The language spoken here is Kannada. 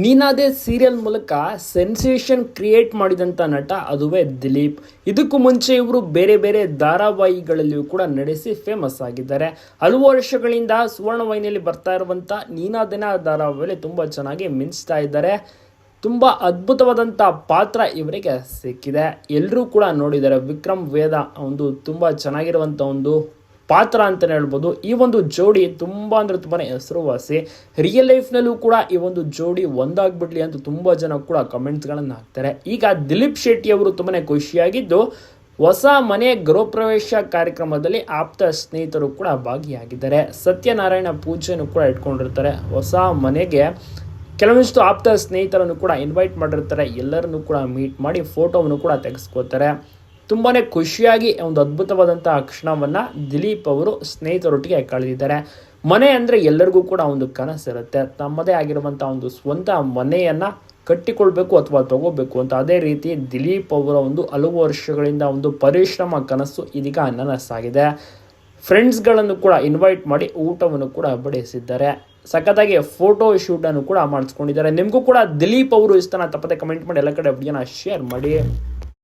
ನೀನಾದೇ ಸೀರಿಯಲ್ ಮೂಲಕ ಸೆನ್ಸೇಷನ್ ಕ್ರಿಯೇಟ್ ಮಾಡಿದಂಥ ನಟ ಅದುವೇ ದಿಲೀಪ್. ಇದಕ್ಕೂ ಮುಂಚೆ ಇವರು ಬೇರೆ ಬೇರೆ ಧಾರಾವಾಹಿಗಳಲ್ಲಿಯೂ ಕೂಡ ನಡೆಸಿ ಫೇಮಸ್ ಆಗಿದ್ದಾರೆ. ಹಲವು ವರ್ಷಗಳಿಂದ ಸುವರ್ಣ ಸುವರ್ಣವಾಹಿನಿಯಲ್ಲಿ ಬರ್ತಾ ಇರುವಂಥ ನೀನಾದೇನ ಧಾರಾವಾಹಿಯಲ್ಲಿ ತುಂಬ ಚೆನ್ನಾಗಿ ಮಿಂಚ್ತಾ ಇದ್ದಾರೆ. ತುಂಬ ಅದ್ಭುತವಾದಂಥ ಪಾತ್ರ ಇವರಿಗೆ ಸಿಕ್ಕಿದೆ. ಎಲ್ಲರೂ ಕೂಡ ನೋಡಿದ್ದಾರೆ. ವಿಕ್ರಮ್ ವೇದ ಒಂದು ತುಂಬ ಚೆನ್ನಾಗಿರುವಂಥ ಒಂದು ಪಾತ್ರ ಅಂತಲೇ ಹೇಳ್ಬೋದು. ಈ ಒಂದು ಜೋಡಿ ತುಂಬ ಅಂದರೆ ತುಂಬಾ ಹೆಸರುವಾಸಿ. ರಿಯಲ್ ಲೈಫ್ನಲ್ಲೂ ಕೂಡ ಈ ಒಂದು ಜೋಡಿ ಒಂದಾಗ್ಬಿಡ್ಲಿ ಅಂತ ತುಂಬ ಜನ ಕೂಡ ಕಮೆಂಟ್ಸ್ಗಳನ್ನು ಹಾಕ್ತಾರೆ. ಈಗ ದಿಲೀಪ್ ಶೆಟ್ಟಿ ಅವರು ತುಂಬಾ ಖುಷಿಯಾಗಿದ್ದು, ಹೊಸ ಮನೆ ಗೃಹಪ್ರವೇಶ ಕಾರ್ಯಕ್ರಮದಲ್ಲಿ ಆಪ್ತ ಸ್ನೇಹಿತರು ಕೂಡ ಭಾಗಿಯಾಗಿದ್ದಾರೆ. ಸತ್ಯನಾರಾಯಣ ಪೂಜೆಯನ್ನು ಕೂಡ ಇಟ್ಕೊಂಡಿರ್ತಾರೆ. ಹೊಸ ಮನೆಗೆ ಕೆಲವೊಂದಿಷ್ಟು ಆಪ್ತ ಸ್ನೇಹಿತರನ್ನು ಕೂಡ ಇನ್ವೈಟ್ ಮಾಡಿರ್ತಾರೆ. ಎಲ್ಲರನ್ನು ಕೂಡ ಮೀಟ್ ಮಾಡಿ ಫೋಟೋವನ್ನು ಕೂಡ ತೆಗೆಸ್ಕೋತಾರೆ. ತುಂಬಾ ಖುಷಿಯಾಗಿ ಒಂದು ಅದ್ಭುತವಾದಂಥ ಕ್ಷಣವನ್ನು ದಿಲೀಪ್ ಅವರು ಸ್ನೇಹಿತರೊಟ್ಟಿಗೆ ಕಳೆದಿದ್ದಾರೆ. ಮನೆ ಅಂದರೆ ಎಲ್ಲರಿಗೂ ಕೂಡ ಒಂದು ಕನಸಿರುತ್ತೆ ತಮ್ಮದೇ ಆಗಿರುವಂಥ ಒಂದು ಸ್ವಂತ ಮನೆಯನ್ನು ಕಟ್ಟಿಕೊಳ್ಬೇಕು ಅಥವಾ ತಗೋಬೇಕು ಅಂತ ಅದೇ ರೀತಿ ದಿಲೀಪ್ ಅವರ ಒಂದು ಹಲವು ವರ್ಷಗಳಿಂದ ಒಂದು ಪರಿಶ್ರಮ ಕನಸು ಇದೀಗ ನನಸಾಗಿದೆ. ಫ್ರೆಂಡ್ಸ್ಗಳನ್ನು ಕೂಡ ಇನ್ವೈಟ್ ಮಾಡಿ ಊಟವನ್ನು ಕೂಡ ಬಡಿಸಿದ್ದಾರೆ. ಸಖತ್ತಾಗಿ ಫೋಟೋ ಶೂಟನ್ನು ಕೂಡ ಮಾಡಿಸ್ಕೊಂಡಿದ್ದಾರೆ. ನಿಮಗೂ ಕೂಡ ದಿಲೀಪ್ ಅವರು ಇಷ್ಟನ ತಪ್ಪದೆ ಕಮೆಂಟ್ ಮಾಡಿ, ಎಲ್ಲ ಕಡೆ ವಿಡಿಯೋನ ಶೇರ್ ಮಾಡಿ.